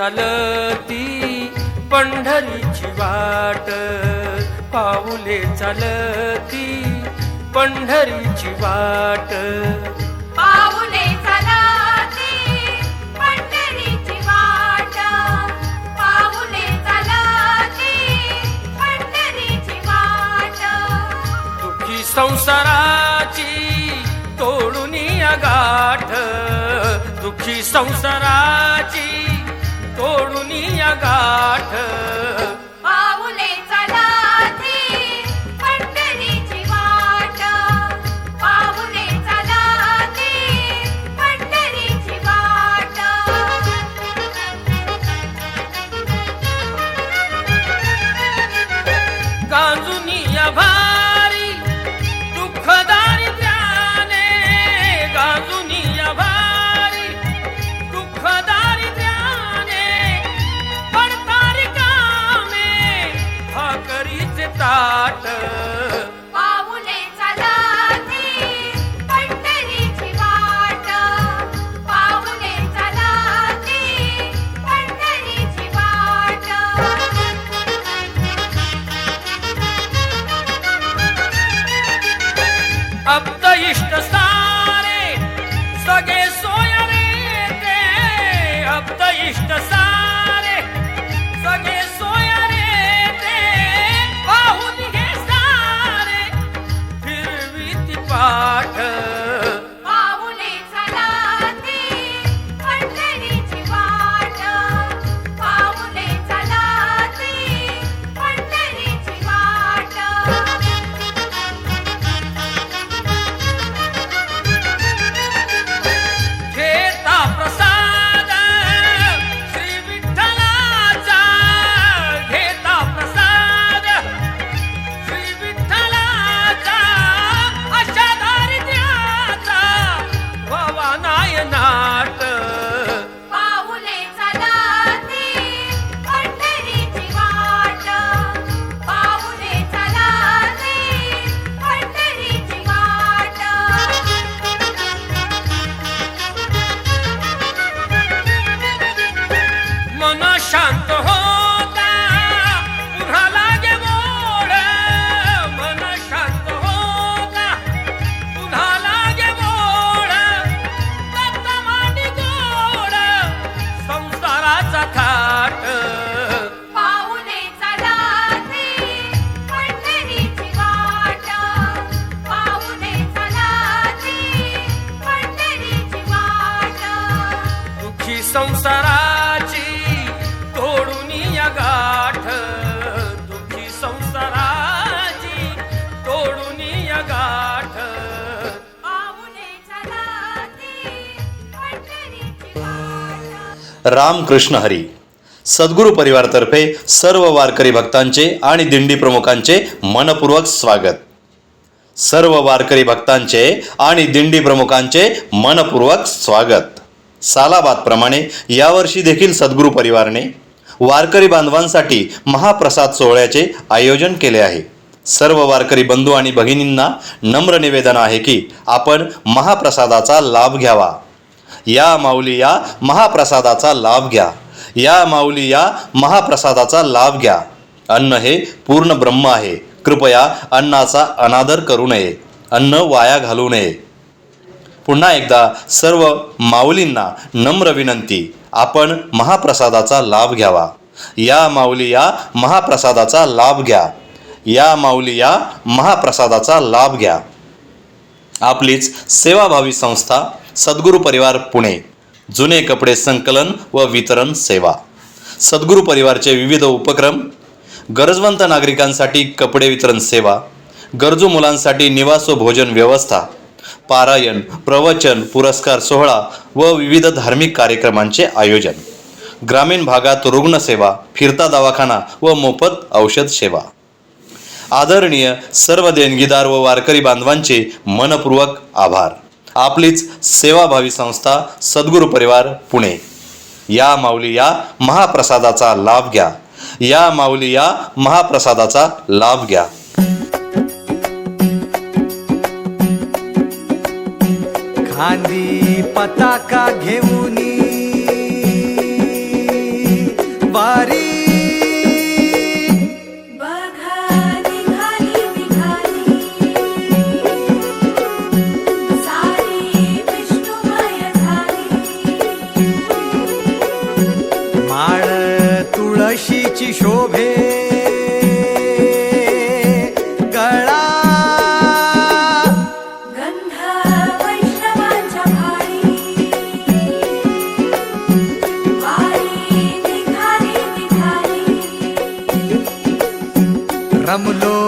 चालती पंढरीची वाट. पाऊले चालती पंढरीची वाट. पाऊले चालती पंढरीची वाट. पाऊले चालती पंढरीची वाट. दुखी संसाराची तोडून गाठ. दुखी संसाराची सोडून या गाठ. गाठ. रामकृष्ण हरी. सद्गुरू परिवारतर्फे सर्व वारकरी भक्तांचे आणि दिंडी प्रमुखांचे मनपूर्वक स्वागत. सर्व वारकरी भक्तांचे आणि दिंडी प्रमुखांचे मनपूर्वक स्वागत. सालाबादप्रमाणे यावर्षी देखील सद्गुरू परिवाराने वारकरी बांधवांसाठी महाप्रसाद सोहळ्याचे आयोजन केले आहे. सर्व वारकरी बंधू आणि भगिनींना नम्र निवेदन आहे की आपण महाप्रसादाचा लाभ घ्यावा. या माऊली या महाप्रसादाचा लाभ घ्या. या माऊली या महाप्रसादाचा लाभ घ्या. अन्न हे पूर्ण ब्रह्म आहे. कृपया अन्नाचा अनादर करू नये. अन्न वाया घालू नये. पुन्हा एकदा सर्व माऊलींना नम्र विनंती आपण महाप्रसादाचा लाभ घ्यावा. या माऊली या महाप्रसादाचा लाभ घ्या. या माऊली या महाप्रसादाचा लाभ घ्या. आपलीच सेवाभावी संस्था सद्गुरू परिवार पुणे. जुने कपडे संकलन व वितरण सेवा. सद्गुरू परिवारचे विविध उपक्रम गरजवंत नागरिकांसाठी कपडे वितरण सेवा गरजू मुलांसाठी निवास व भोजन व्यवस्था पारायण प्रवचन पुरस्कार सोहळा व विविध धार्मिक कार्यक्रमांचे आयोजन. ग्रामीण भागात रुग्णसेवा फिरता दवाखाना व मोफत औषध सेवा. आदरणीय सर्व देणगीदार व वारकरी बांधवांचे मनपूर्वक आभार. आपलीच सेवाभावी संस्था सद्गुरू परिवार पुणे. या माऊली या महाप्रसादाचा लाभ घ्या. या माऊली या महाप्रसादाचा लाभ घ्या. खांदी पताका घेऊन वारी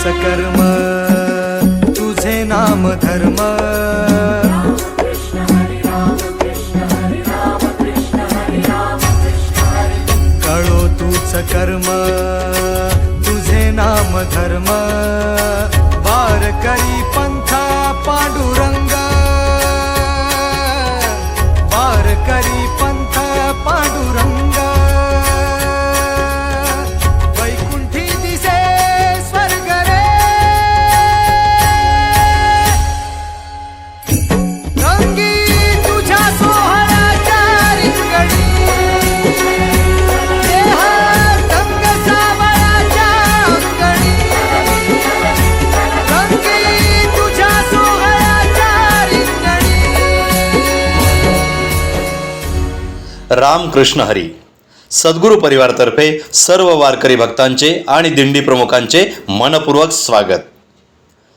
तूच कर्म तुझे नाम धर्म. कळो तूच कर्म तुझे नाम धर्म. वार करी पंथा पाडू रामकृष्ण हरी. सद्गुरू परिवारतर्फे सर्व वारकरी भक्तांचे आणि दिंडी प्रमुखांचे मनपूर्वक स्वागत.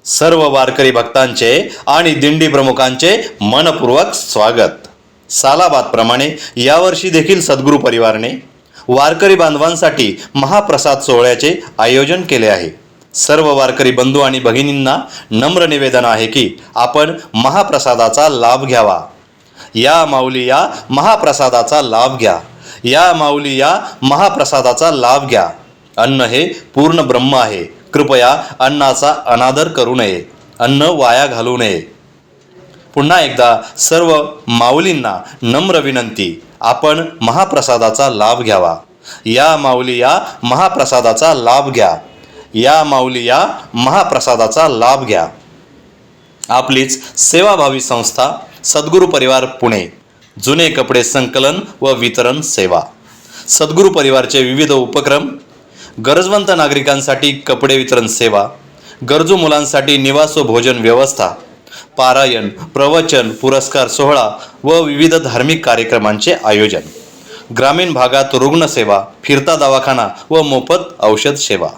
सर्व वारकरी भक्तांचे आणि दिंडी प्रमुखांचे मनपूर्वक स्वागत. सालाबादप्रमाणे यावर्षी देखील सद्गुरू परिवाराने वारकरी बांधवांसाठी महाप्रसाद सोहळ्याचे आयोजन केले आहे. सर्व वारकरी बंधू आणि भगिनींना नम्र निवेदन आहे की आपण महाप्रसादाचा लाभ घ्यावा. या माऊली या महाप्रसादाचा लाभ घ्या. या माऊली या महाप्रसादाचा लाभ घ्या. अन्न हे पूर्ण ब्रह्म आहे. कृपया अन्नाचा अनादर करू नये. अन्न वाया घालू नये. पुन्हा एकदा सर्व माऊलींना नम्र विनंती आपण महाप्रसादाचा लाभ घ्यावा. या माऊली या महाप्रसादाचा लाभ घ्या. या माऊली या महाप्रसादाचा लाभ घ्या. आपलीच सेवाभावी संस्था सद्गुरू परिवार पुणे. जुने कपडे संकलन व वितरण सेवा. सद्गुरू परिवारचे विविध उपक्रम गरजवंत नागरिकांसाठी कपडे वितरण सेवा गरजू मुलांसाठी निवास व भोजन व्यवस्था पारायण प्रवचन पुरस्कार सोहळा व विविध धार्मिक कार्यक्रमांचे आयोजन. ग्रामीण भागात रुग्णसेवा फिरता दवाखाना व मोफत औषध सेवा.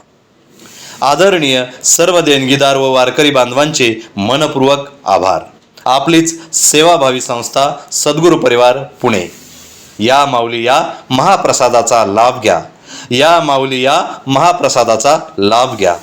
आदरणीय सर्व देणगीदार व वारकरी बांधवांचे मनपूर्वक आभार. आपलीच सेवाभावी संस्था सद्गुरू परिवार पुणे. या माऊली या महाप्रसादाचा लाभ घ्या. या माऊली या महाप्रसादाचा लाभ घ्या.